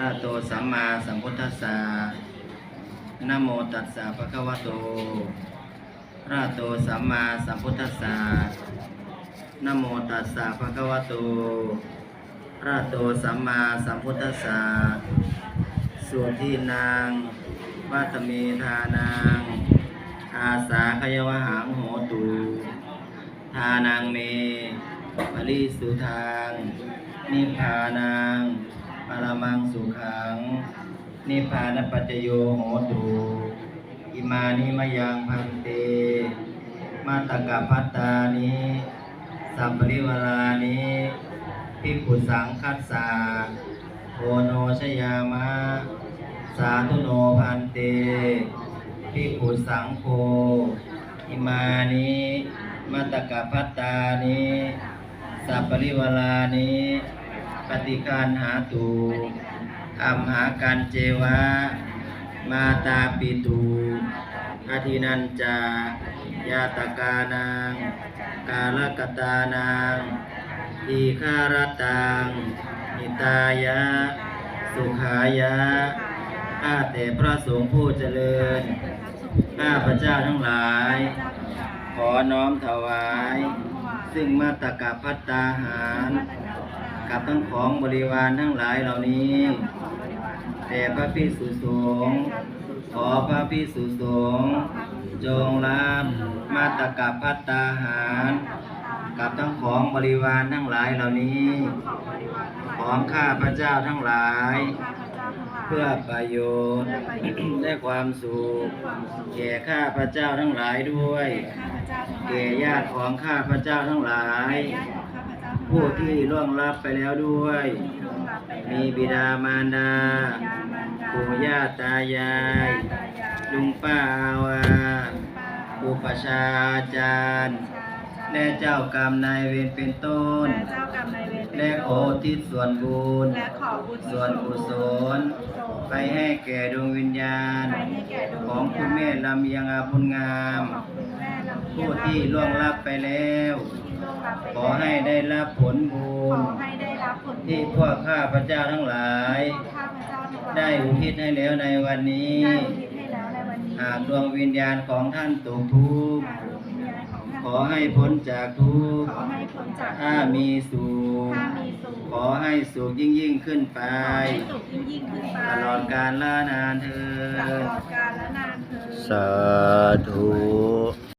ระโตสัมมาสัมพุทธัสสะนะโมตัสสะภะคะวะโตอะระโตสัมมาสัมพุทธัสสะนะโมตัสสะภะคะวะโตอะระโตสัมมาสัมพุทธัสสะส่วนที่นางวัตเมธานางอาสาขยวหังโหตุทานังเมปริสุทาง นิพพานัง รมังสุขัง นิพพานปัจโยโหตุอิมานิมยังพันเต มาตกะพัตตานิสัมปริวรานิพิกขุสังคัสสาโอโนชยามะ สาธุโนพันเตพิกขุสังโฆอิมานิมาตกะพัตตานิสัปริวรานิ ปฏิคันหาตุอัมหากันเจวะ มาตาปิตุอาทินันจายาตกานัง กาลกตานังทีฆารตังนิตายะ สุขายะข้าแต่พระสงฆ์ผู้เจริญ ข้าพระเจ้าทั้งหลาย ขอน้อมถวาย ซึ่งมาตกะพัตตาหาร กับทั้งของบริวารทั้งหลายเหล่านี้แต่พระพิสุสงฆ์ขอพระพิสุสงฆ์จงรับมาตกะพัตตาหาร กับทั้งของบริวารทั้งหลายเหล่านี้ ของข้าพระเจ้าทั้งหลาย เพื่อประโยชน์และความสุขแก่ข้าพระเจ้าทั้งหลายด้วยแก่ญาติของข้าพระเจ้าทั้งหลาย ผู้ที่ล่วงลับไปแล้วด้วย มีบิดามารดา ปู่ย่าตายาย ลุงป้าอาวาอุปชฌาย์อาจารย์ และเจ้ากรรมนายเวรเป็นต้น และเจ้ากรรมนายเวรและโอทิศส่วนบุญและขอบุญ ส่วนกุศล ไปให้แก่ดวงวิญญาณไปให้แก่ดวงของคุณแม่ลำเอียงอาบุญงามของคุณแม่ลำเอียงผู้ที่ล่วงลับไปแล้วที่ล่วงลับไป ขอให้ได้รับผลบุขญอให้ได้รับผลบุญที่พวกข้าพระเจ้าทั้งหลายข้าพเจ้าทั้งหลายได้อุทิศให้แล้วในวันนี้ได้อุทิศให้แล้วในวันนี้หากดวงวิญญาณของท่านตกทุกข์หากดวงวิญญาณของท่านขอให้พ้นจากทุกข์ขอให้พ้นจากถ้ามีสุขถ้ามีสุขขอให้สุขยิ่งยิ่งขึ้นไปขอให้สุขยิ่งยิ่งขึ้นไป ตลอดกาลละนานเธอตลญอดกาลและนานเธอญสาธุ